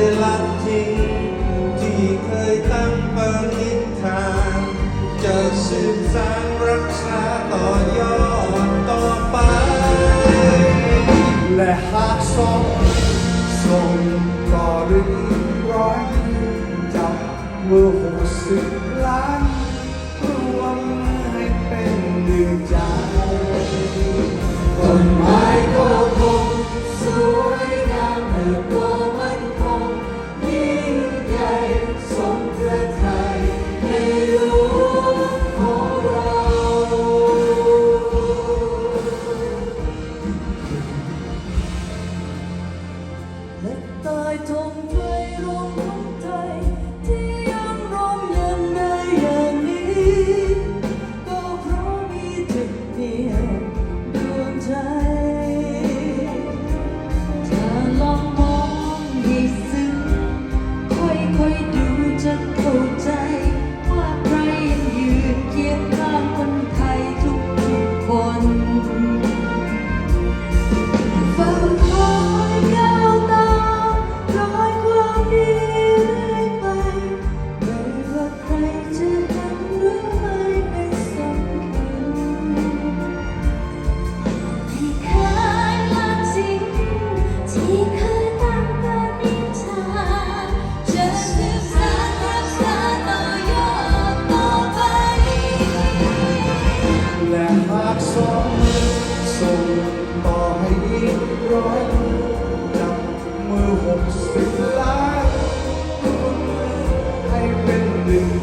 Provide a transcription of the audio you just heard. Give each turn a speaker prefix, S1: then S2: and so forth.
S1: ยลักทิ้งที่เคยตั้งปณิธานจะสืบสานรักษาต่อยอดต่อไป
S2: และหากสองส่งต่อริ้ร้อยจับมือหัวสึ
S3: ก
S2: gói thư nặng mưa hồn xinh
S4: lá hay bên đường